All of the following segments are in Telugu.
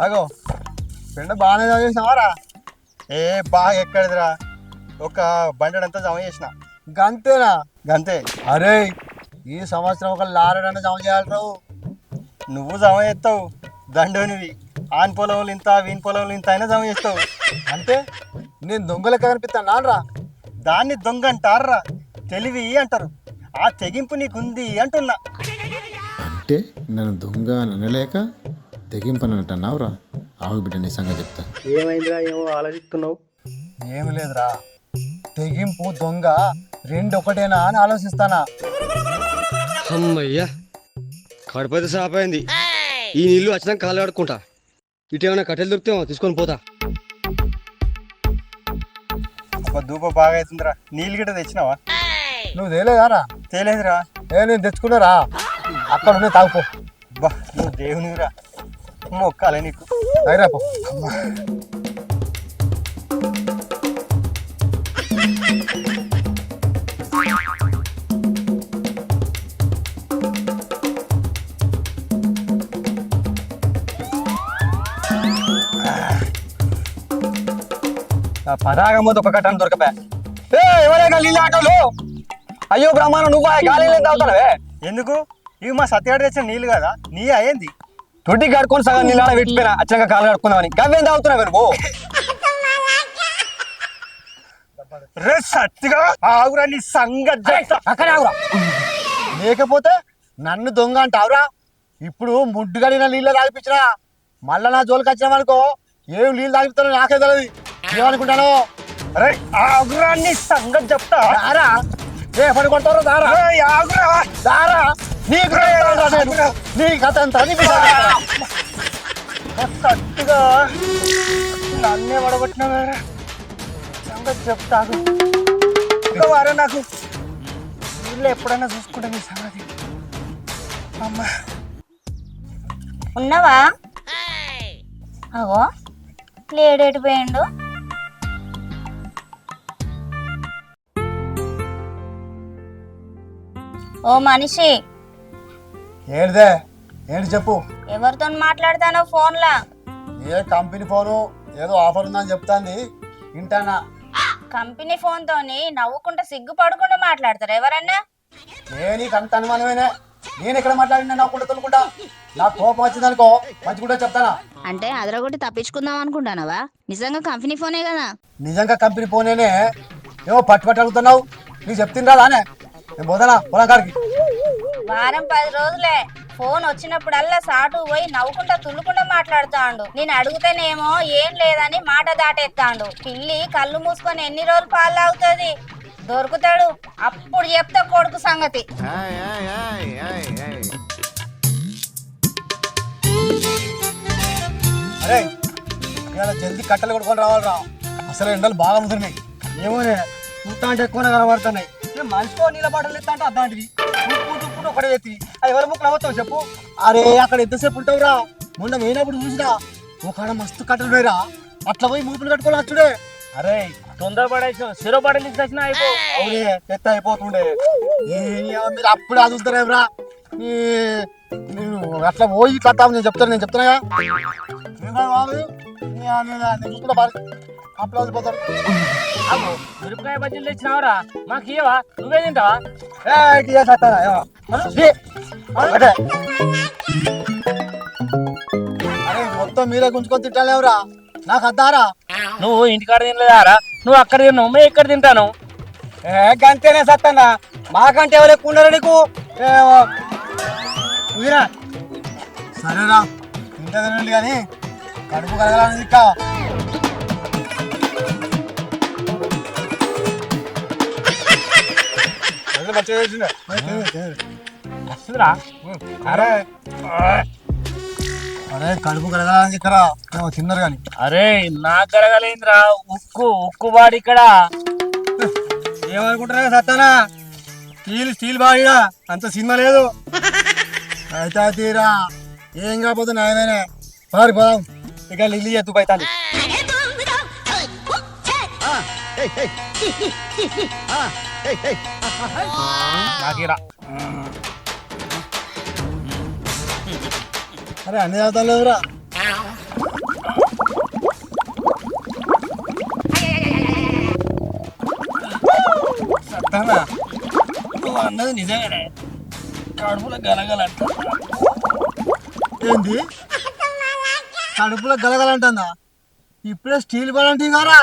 అగో పెండ బాగానే చదివేసినావారా? ఏ బాగా ఎక్కడిదిరా? ఒక బండెడంతా జమ చేసిన. గంతేనా? గంతే. అరే ఈ సంవత్సరం ఒక లారడన్న జమ చేయాలి రావు. నువ్వు జమ చేస్తావు. దండోనివి. ఆన్ పొలంలో ఇంత వీన్ పొలంలో ఇంత అయినా జమ చేస్తావు. అంటే నేను దొంగలెక్క కనిపిస్తాను. రా దాన్ని దొంగ అంటారా తెలివి అంటారు. ఆ తెగింపు నీకుంది అంటున్నా. అంటే నన్ను దొంగ అని అనలేక తెగింపనట్టున్నావురా ఆవు బిడ్డ నిజంగా చెప్తా. ఏమైందిరా? ఏమో ఆలోచిస్తున్నావు. ఏమి లేదురా. తెగింపు దొంగ రెండు ఒకటేనా అని ఆలోచిస్తానా? అమ్మయ్యా కడపైతే సాపైంది. ఈ నీళ్ళు వచ్చినాక కాళ్ళు కడుక్కుంటా. ఇటు ఏమైనా కట్టెలు దొరికితే తీసుకొని పోతా. ఒక దూప బాగా అవుతుందిరా నీళ్ళు గిట్ట తెచ్చినావా? నువ్వు తేలేదారా? తేలేదురా. ఏ నేను తెచ్చుకున్నారా? అక్కడ ఉన్నాయి తాగుపో. బా నువ్వు దేవునిరా మొక్కాలే నీకు. అయిరాపో పో. పదాగమ్మతో ఒక కట్టను దొరకబే ఏ ఎవరైనా నీళ్ళు ఆటోలు? అయ్యో బ్రహ్మాండం నువ్వు గాలి తాగుతానవే? ఎందుకు? ఇవి మా సత్యాడు తెచ్చిన నీళ్ళు కదా నీ అయ్యింది. తొట్టి కడుకొని సగం నీళ్ళు ఆడ పెట్టిపోయినా అచ్చగా కాలు కడుకుందామని గవ్వేం తాగుతున్నావు నువ్వు రే సత్తిగా ఆగురా నీ సంగతి అక్కడ ఆగురా. లేకపోతే నన్ను దొంగ అంటావురా? ఇప్పుడు ముడ్డు గడిన నీళ్ళు తాగిపించినా మళ్ళా నా జోలికి వచ్చినామనుకో ఏం నీళ్ళు తాగిస్తానో నాకే తెలియదు ఏమనుకుంటాను? అరే ఆగురా నీ సంగతి చెప్తా. దారా ఏ పని కొడతారో దారా ఆగురా. దారా. నీ నీ కథ అంతా నన్నే పడగొట్టినా సంగతి చెప్తాను ఇంకా వారా నాకు వీళ్ళు ఎప్పుడైనా చూసుకుంటా నీ సంగతి అమ్మా ఉన్నావా? అగో లేడేటి పోయిండు? ఓ మనిషి ఏంటిదే? ఏంటి చెప్పు. ఎవరితో మాట్లాడతానో ఫోన్లా? ఏ కంపెనీ ఫోను? ఏదో ఆఫర్ ఉందని చెప్తాంది. వింటానా? కంపెనీ ఫోన్ తోని నవ్వుకుంటా సిగ్గుపడకుండా మాట్లాడతారు ఎవరన్నా? ఏ నీకు అంత అనుమానమేనే? నేను ఎక్కడ మాట్లాడినా నవ్వుకుంటా తొలుకుంటా? నాకు కోపం వచ్చిందనుకో మంచి కూడా చెప్తానా? అంటే అదరగొట్టి తప్పించుకుందాం అనుకుంటానవా? నిజంగా కంపెనీ ఫోనే కదా. నిజంగా కంపెనీ ఫోనేనే? ఏమో పట్టు పట్టు అడుగుతున్నావు? నీకు చెప్తుందా రానే. నేను పోతానా? పొలం కాడికి. వారం పది రోజులే. ఫోన్ వచ్చినప్పుడల్లా సాటు పోయి నవ్వుకుంటా తుల్లుకుంటా మాట్లాడుతాండు. నేను అడుగుతానేమో ఏం లేదని మాట దాటెత్తాండు. పిల్లి కళ్ళు మూసుకొని ఎన్ని రోజులు పాలు తాగుతుంది? దొరుకుతాడు. అప్పుడు చెప్తా కొడుకు సంగతి. అరే ఇవాళ జల్దీ కట్టెలు కొట్టుకొని రావాలిరా. అసలు ఎండలు బాగా ముదిరినాయి. ఏమోనే చూస్తా అంటే ఎక్కువనే కనబడుతున్నాయి. నేను మనిషికో నీళ్ళ బాటలు ఎత్తా అంటే అట్లాంటివి ఉప్పు తుప్పు ఒకటే ఎత్తి అది ఎవరి ముక్కలు అవ్వతావు చెప్పు. అరే అక్కడ ఎంతసేపు ఉంటావురా? మొన్న పోయినప్పుడు చూసినా ఒక మస్తు కట్టలు పోయిరా అట్లా పోయి మూపులు కట్టుకోవాలి వచ్చుడే. అరే తొందరపడేసిన అయిపో. అవునే అయిపోతుండే. మీరు అప్పుడు అదులుతారేమ్రా నేను అట్లా పోయి ఇట్లా నేను చెప్తాను నేను అప్పుడు వదిలిపోతారు మిరపకాయ బజ్జీలు తెచ్చినావరా మాకు నువ్వే తింటావా. అరే మొత్తం మీరే గుంజుకొని తింటాలేవురా? నాకు అద్దారా? నువ్వు ఇంటికాడ తినలేదారా? నువ్వు అక్కడ తిన్నావు మేము ఇక్కడ తింటాను. ఏ గంతేనే సత్తన్నా. మాకంటే ఎవరు ఎక్కువ ఉన్నారు నీకు. వీరా. సరేరా ఇంత తినండి కానీ కడుపు కలగాలని ఇంకా. మంచిగా అరే. అరే కడుపు కలగాలని ఇక్కడ ఏమో తిన్నారు కానీ. అరే నాకు కరగలేదురా ఉక్కు ఉక్కు బాడి ఇక్కడ. ఏమనుకుంటారా సత్తానా? స్టీల్ స్టీల్ బాగా అంత సినిమా లేదు. అయితే తీరా. ఏం కాకపోతే నాయనే పారి పోదాం. ఇక లిల్లీ ఎత్తు పైతాలి. నాకిరా అరే అన్ని తాగుతాం లేదురా. నువ్వు అన్నది నిజంగానే కడుపులో గలగలంట ఏంది? కడుపులో గలగలంటుందా ఇప్పుడే స్టీల్ పని అంటే కారా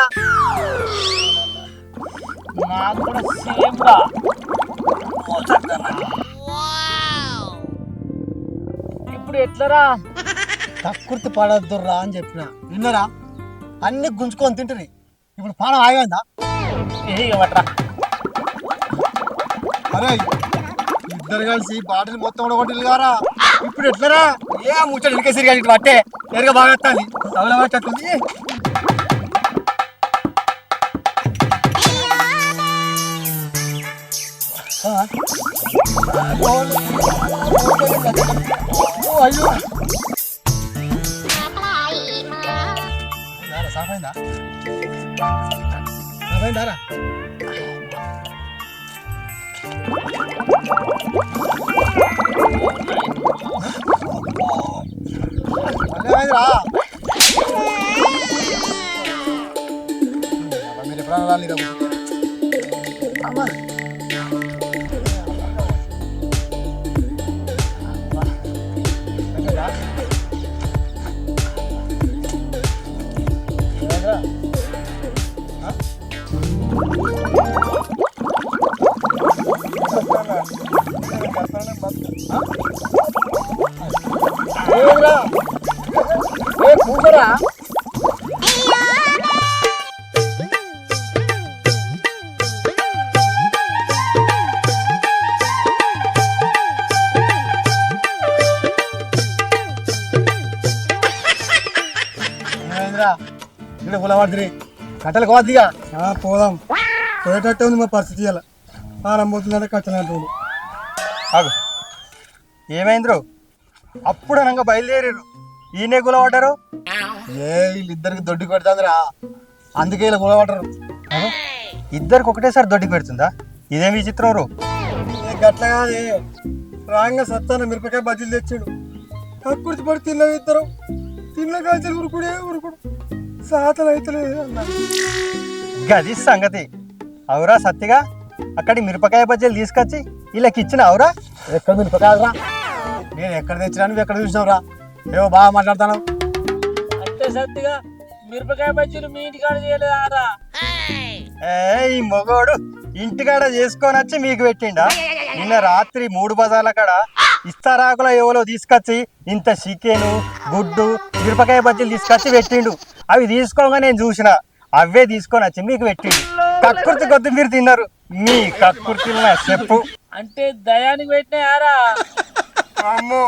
నాకు కూడా సేమ్ రా. ఇప్పుడు ఎట్లరా? కక్కుర్తి పడద్దుర్రా అని చెప్పిన. విన్నరా? అన్ని గుంజుకొని తింటుంది. ఇప్పుడు పానం ఆగిందా? అరే ఇద్దరు కలిసి బాటిల్ మొత్తం కొట్టిల్లు గారా ఇప్పుడు ఎట్లరా? ఏ ముచ్చట ఇరికేసిరి కానీ ఇట్లా పట్టే. ఎరగా బాగా తవల అయ్యో సాఫైందా సాఫైందారా మీరు ఎప్పుడన్నా రాలేదా ఏమిరా ఏ కూతురా ఇక్కడ గులవాడిరి కట్టెలు పోదాం. పోయేటట్టే ఉంది మా పరిస్థితి ఇలా ఆరంభవుతుందంటే కట్టెలు ఆగు. ఏమైందిరో? అప్పుడు అనగా బయలుదేరారు ఈయనే గులపడ్డారు ఏ వీళ్ళిద్దరికి దొడ్డి కొడుతుందిరా. అందుకే ఇలా గులపడ్డారు ఇద్దరికి ఒకటేసారి దొడ్డి పెడుతుందా? ఇదేమి విచిత్రం రో? గట్ల కాదే. రాంగా సత్తాన మిరపకాయ బజ్జీలు తెచ్చాడు. కక్కుర్తి పడి తిన్నవి ఇద్దరు. తిన్న కాల్చలు ఉరుకుడే ఉరుకుడు. సాతలు అయితే గది సంగతి. అవురా సత్తిగా? అక్కడి మిరపకాయ బజ్జీలు తీసుకొచ్చి వీళ్ళకి ఇచ్చిన అవురా? ఎక్కడ మిరపకాయరా నేను ఎక్కడ తెచ్చినా నువ్వు ఎక్కడ చూసినావురా? ఏవో బాగా మాట్లాడతాను అంటే సత్తిగా మిరపకాయ బజ్జీలు మీ ఇంటికాడ చేయలేదారా? ఏ ఈ మొగోడు ఇంటికాడ చేసుకొని వచ్చి మీకు పెట్టిండా? నిన్న రాత్రి మూడు బజార్ల కాడ ఇస్తారాకుల ఎవరో తీసుకొచ్చి ఇంత చికెను గుడ్డు మిరపకాయ బజ్జీలు తీసుకొచ్చి పెట్టిండు. అవి తీసుకోగా నేను చూసిన. అవే తీసుకొని వచ్చి మీకు పెట్టిండు. కక్కుర్తి కొద్ది మీరు తిన్నారు. మీ కక్కుర్తి చెప్పు. అంటే దయానికి పెట్టినాయారా? అమ్మో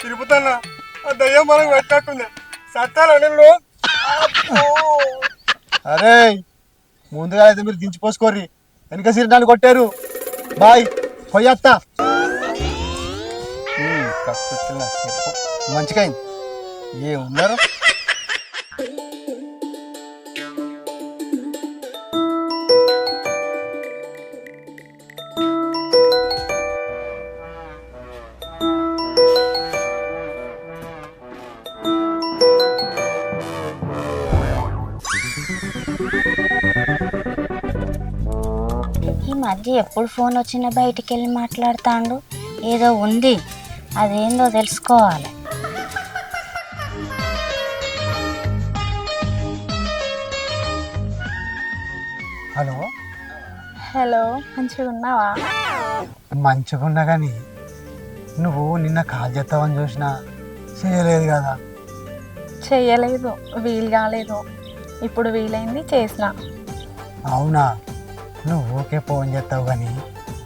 తిరుపుతానా ఆ దయ్యం మనకు పెట్టకుంది సత్తాలు అరే ముందుగా అయితే మీరు దించిపోసుకోర్రి వెనక సిరినాన్ని కొట్టారు. బాయ్ పొయ్యత్తా మంచిగా అయింది. ఏ ఉన్నారు మధ్య ఎప్పుడు ఫోన్ వచ్చినా బయటికి వెళ్ళి మాట్లాడుతాండు. ఏదో ఉంది. అదేందో తెలుసుకోవాలి. హలో? హలో మంచిగా ఉన్నావా? మంచిగా ఉన్నా కానీ నువ్వు నిన్న కాల్ చేస్తావని చూసినా చేయలేదు కదా? చెయ్యలేదు వీలు కాలేదు. ఇప్పుడు వీలైంది చేసిన. అవునా? నువ్వు ఓకే ఫోన్ చేస్తావు కానీ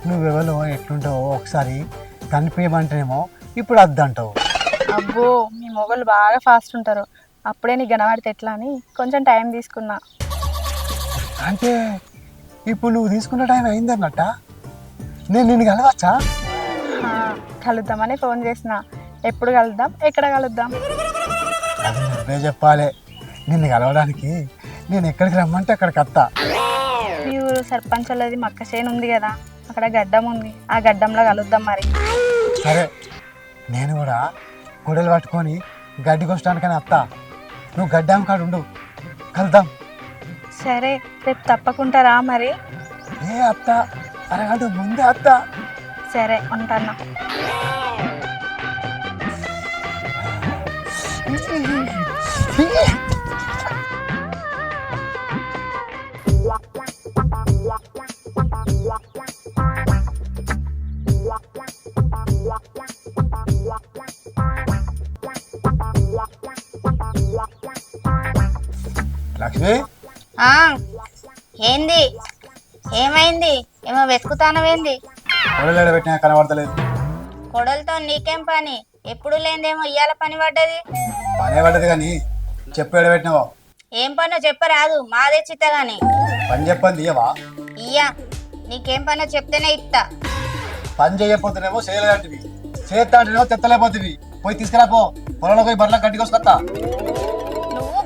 నువ్వెవరో ఎట్లుంటావో ఒకసారి కనిపించమంటేనేమో ఇప్పుడు వద్దంటావు అబ్బో మీ మొగలు బాగా ఫాస్ట్ ఉంటారు. అప్పుడే నీ గనవాడితే ఎట్లా అని కొంచెం టైం తీసుకున్నా. అంటే ఇప్పుడు నువ్వు తీసుకున్న టైం అయిందన్నట్ట? నేను నిన్ను కలవచ్చా? కలుద్దామని ఫోన్ చేసిన. ఎప్పుడు కలుద్దాం ఎక్కడ కలుద్దాం? అది నువ్వే చెప్పాలి. నిన్ను కలవడానికి నేను ఎక్కడికి రమ్మంటే అక్కడికి వస్తా ఊరు సర్పంచ్ వాళ్ళది మక్క చేను ఉంది కదా అక్కడ గడ్డం ఉంది. ఆ గడ్డంలో కలుద్దాం మరి. సరే నేను కూడా గుడలు పట్టుకొని గడ్డి కొట్టడానికని వస్తా నువ్వు గడ్డాం కాడు ఉండు. కలుద్దాం. సరే రేపు తప్పకుండా రా మరి. ఏ అత్త అరగంట ముందే అత్త. సరే ఉంటాను. లక్ష్మి ఏంది? ఏమైంది? ఏమో వెతుకుతానవేంది కొడలేడ పెట్టినా కనబడతలేదు. కొడలతో నీకేం పని? ఎప్పుడు లేదేమో ఇయ్యాల పని పడ్డది. పనే పడ్డది కానీ చెప్పు ఎడ పెట్టినావో. ఏం పనో చెప్పరాదు మాదే చిత్తగాని. పని చెప్పండి ఇయ్యవా ఇయ్యా నీకేం పనో చెప్తేనే ఇత్తా. పని చేయకపోతేనేమో చేయలేదంటివి. చేస్తా అంటేనేమో తెత్తలేకపోతుంది పోయి తీసుకురా పో. పొలంలో పోయి బర్రెలకు కట్టికొసుకొస్తా నువ్వు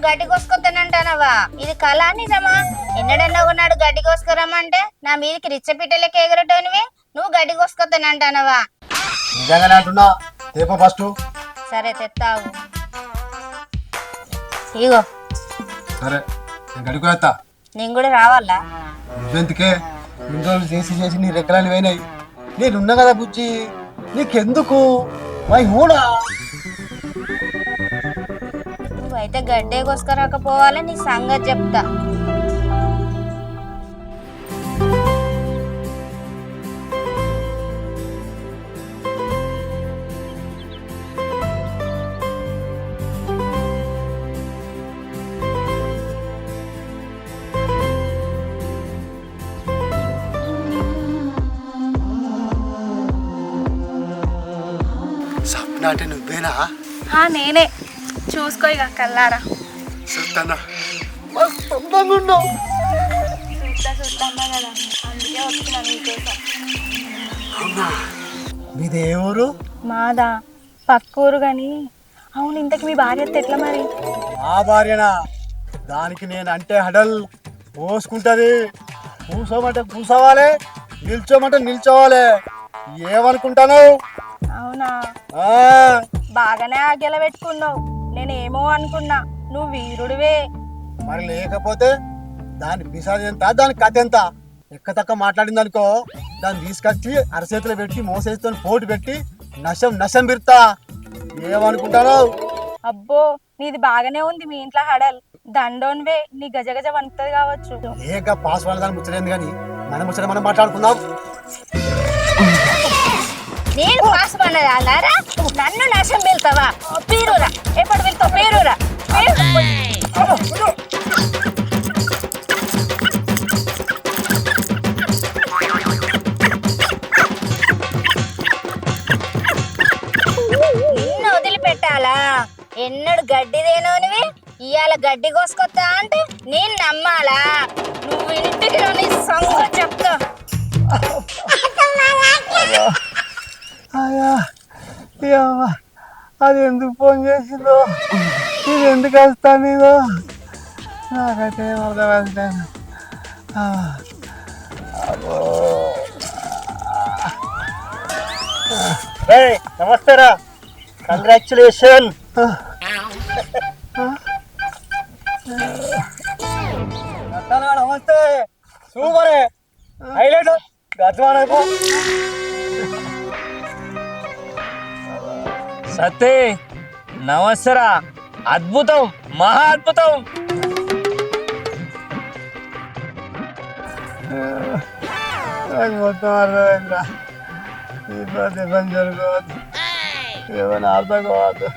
గడ్డి కోసుకొస్తానంటానవా ఇది కళ నిజమా? ఎన్నడన్నా ఉన్నాడు గడ్డి కోసుకురమ్మంటే నా మీదకి రిచ్చపిట్టలకి ఎగరటోనివి? నువ్వు గడ్డి కోసుకొస్తానంటానవా నిజంగానే అంటున్నా తేపో ఫస్ట్ సరే తెత్తావు. ఇగో. సరే నేను గడుకునేస్తా నేను కూడా రావాలా? నువ్వెందుకే? ఇన్ని రోజులు చేసి చేసి నీ రెక్కలని పోయినాయి. నేనున్నా కదా బుజ్జి. నీకెందుకు? మై హూడా? నువ్వైతే గడ్డే కోసుకురాకపోవాలి నీ సంగతి చెప్తా. అంటే నువ్వేనా? నేనే. చూసుకో ఇక కల్లారా చూస్తానా అందంగా ఉన్నావు చూస్తా చూస్తాను కదా అందుకే వస్తున్నా నీకోసం మీది ఏ ఊరు? మాదా. పక్కూరు కానీ అవును ఇంతకి మీ భార్య ఎట్లా మరి? మా భార్యనా? దానికి నేను అంటే హడల్ పోసుకుంటది. కూసోమంటే కూసోవాలి నిల్చోమంటే నిల్చోవాలి. ఏమనుకుంటాను? అవునా? ఆ, బాగానే ఆగేలా పెట్టుకున్నావు. నేనేమో అనుకున్నా నువ్వు వీరుడివే. మరి లేకపోతే దాని పిసాది ఎంత దాని కథ ఎంత? ఎక్క తక్క మాట్లాడింది అనుకో దాన్ని తీసుకొచ్చి అరచేతిలో పెట్టి మోసేతో పోటు పెట్టి నశం నశం బిర్తా ఏమనుకుంటాను? అబ్బో నీది బాగానే ఉంది మీ ఇంట్లో హడల్. దండోన్వే నీ గజగజ వణుకుతుంది కావచ్చు. ఏక పాస్ వాళ్ళ దాన్ని ముచ్చలేదు కానీ మనం ముచ్చట మనం మాట్లాడుకుందాం. నేను పాస్ పన్నదాలారా నన్ను నశం వెళ్తావా పీరురా ఎప్పుడు వెళ్తావు పీరురా నిన్ను వదిలిపెట్టాలా? ఎన్నడు గడ్డిదేనోనివి ఇవాళ గడ్డి కోసుకొస్తా అంటే నేను నమ్మాలా? నువ్వు ఇంటికి నీ సంగతి చెప్తా. అయ్యా. అది ఎందుకు ఫోన్ చేసిందో? ఇది ఎందుకు వస్తాను ఇదో నాకైతే ఏం అర్థమైంది నమస్తేరా కంగ్రాచులేషన్ నమస్తే సూపరే. హైలైట్ గజవాడైపో సతీ నమస్తరా అద్భుతం మహా అద్భుతం. నాకు మొత్తం అర్థమైందిరా ఈ ప్రతి పని జరగవద్దు. ఏమైనా అర్థం కావద్దు.